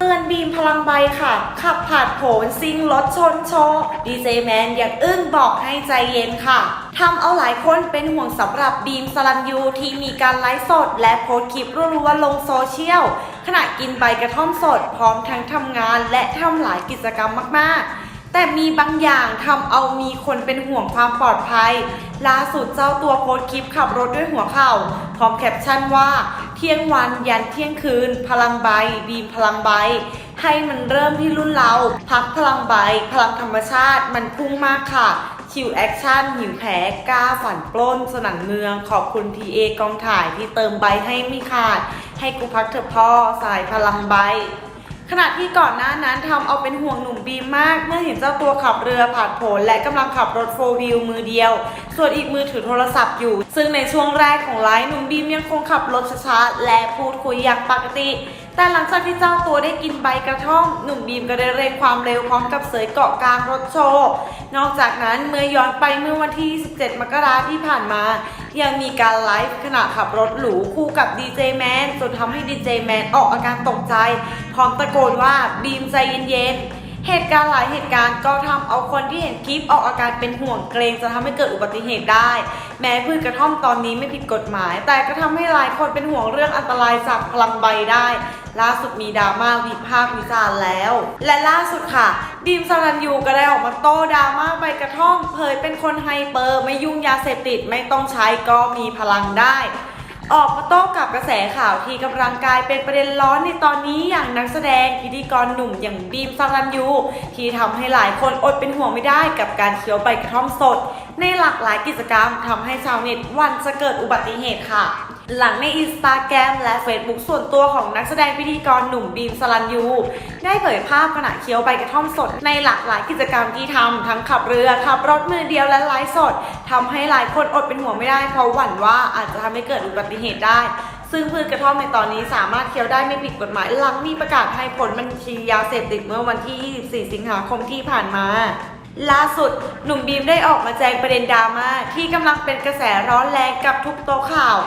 เตือนบีมพลังใบค่ะ ขับผ่านโผนซิงรถชนโชว์ดีเจแมนอยากอึ้งบอกให้ใจเย็นค่ะทำเอาหลายคนเป็นห่วงสำหรับบีมสลันยูที่มีการไลฟ์สด และโพสคลิปรัวๆลงโซเชียลขณะกินใบกระท่อมสด พร้อมทั้งทำงานและทำหลายกิจกรรมมากๆ แต่มีบางอย่างทำเอามีคนเป็นห่วงความปลอดภัย ล่าสุดเจ้าตัวโพสต์คลิปขับรถด้วยหัวเข่า พร้อมแคปชั่นว่า เที่ยงวันยันเที่ยงคืน พลังใบ บีมพลังใบ ให้มันเริ่มที่รุ่นเรา พักพลังใบ พลังธรรมชาติมันพุ่งมากค่ะคิวแอคชั่นหิวแผลกล้าฝันปล้น สนั่นเมือง ขอบคุณทีเอกองถ่ายที่เติมใบให้ไม่ขาด ให้กูพักเถอะพ่อสายพลังใบ ขณะที่ก่อนหน้านั้นทำเอาเป็นห่วงหนุ่มบีมมาก เมื่อเห็นเจ้าตัวขับเรือผ่านผลและกำลังขับรถโฟวิลมือเดียว ส่วนอีกมือถือโทรศัพท์อยู่ ซึ่งในช่วงแรกของไลฟ์หนุ่มบีมยังคงขับรถช้าๆและพูดคุยอย่างปกติ แต่หลังจากที่เจ้าตัวได้กินใบกระท่อม หนุ่มบีมก็ได้เร่งความเร็วพร้อมกับเสยเกาะกลางรถโชว์นอกจากนั้นเมื่อย้อนไปเมื่อวันที่17มกราที่ผ่านมา ยังมีการไลฟ์ขณะขับรถหรูคู่กับดีเจแมนจนทำให้ดีเจแมนออกอาการตกใจ พร้อมตะโกนว่าบีมใจเย็นๆ เหตุการณ์หลายเหตุการณ์ก็ทำเอาคนที่เห็นคลิปออกอาการเป็นห่วงเกรงจะทำให้เกิดอุบัติเหตุได้ แม้พืชกระท่อมตอนนี้ไม่ผิดกฎหมาย แต่ก็ทำให้หลายคนเป็นห่วงเรื่องอันตรายจากพลังใบได้ล่าสุดมีดราม่าวิพากษ์วิจารณ์แล้ว และล่าสุดค่ะบีมสรันยูก็ได้ออกมาโต้ดราม่าใบกระท่อมเผยเป็นคนไฮเปอร์ ไม่ยุ่งยาเสพติดไม่ต้องใช้ก็มีพลังได้ ออกมาโต้กับกระแสข่าวที่กำลังกลายเป็นประเด็นร้อนในตอนนี้อย่างนักแสดงพิธีกรหนุ่มอย่างบีมสรันยู ที่ทำให้หลายคนอดเป็นห่วงไม่ได้กับการเคี้ยวใบกระท่อมสด ในหลากหลายกิจกรรมทำให้ชาวเน็ตวันจะเกิดอุบัติเหตุค่ะ หลังในอินสตาแกรมและ Facebook ส่วนตัวของนักแสดงพิธีกรหนุ่มบีมสลันยู ได้เผยภาพขณะเคี้ยวใบกระท่อมสด ในหลากหลายกิจกรรมที่ทำทั้งขับเรือ ขับรถมือเดียวและไลฟ์สดทำให้หลายคนอดเป็นห่วงไม่ได้ เพราะหวั่นว่าอาจจะทำให้เกิดอุบัติเหตุได้ ซึ่งพืชกระท่อมในตอนนี้สามารถเคี้ยวได้ไม่ผิดกฎหมาย หลังมีประกาศให้ผลบัญชียาเสพติดเมื่อวันที่ 24 สิงหาคมที่ผ่านมาล่าสุดหนุ่มบีมได้ออกมาแจงประเด็นดราม่าที่กำลังเป็นกระแสร้อนแรงกับทุกโต๊ะข่าว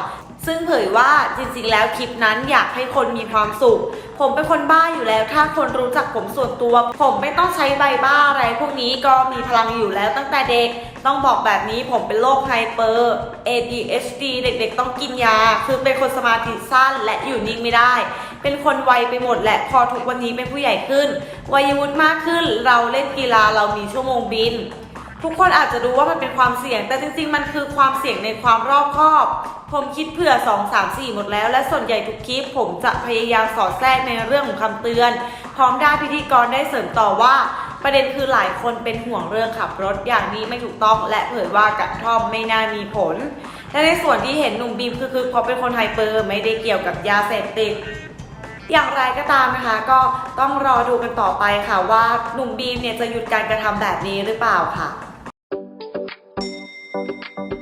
ซึ่งเผยว่าจริงๆ แล้วคลิปนั้นอยากให้คนมีความสุข ผมเป็นคนบ้าอยู่แล้ว ถ้าคนรู้จักผมส่วนตัว ผมไม่ต้องใช้ใบบ้าอะไร พวกนี้ก็มีพลังอยู่แล้วตั้งแต่เด็ก ต้องบอกแบบนี้ผมเป็นโรคไฮเปอร์ ADHD เด็กๆ ต้องกินยา คือเป็นคนสมาธิสั้นและอยู่นิ่งไม่ได้ เป็นคนไวไปหมดแหละ พอทุกวันนี้เป็นผู้ใหญ่ขึ้น วัยวุฒิมากขึ้น เราเล่นกีฬาเรามีชั่วโมงบิน ทุกคนอาจจะดูว่ามันเป็นความเสี่ยง แต่จริงๆ มันคือความเสี่ยงในความรอบคอบ ผมคิดเผื่อ 2 3 4 หมดแล้ว และส่วนใหญ่ทุกคลิป ผมจะพยายามสอดแทรกในเรื่องของคำเตือน พร้อมได้พิธีกรได้เสริมต่อว่า ประเด็นคือหลายคนเป็นห่วงเรื่องขับรถอย่างนี้ไม่ถูกต้อง และเผยว่ากระท่อมไม่น่ามีผลและในส่วนที่เห็นหนุ่มบีมคือคือเขาเป็นคนไฮเปอร์ไม่ได้เกี่ยวกับยาเสพติดอย่างไรก็ตามนะคะ ก็ต้องรอดูกันต่อไปค่ะว่าหนุ่มบีมเนี่ยจะหยุดการกระทำแบบนี้หรือเปล่าค่ะ Thank you.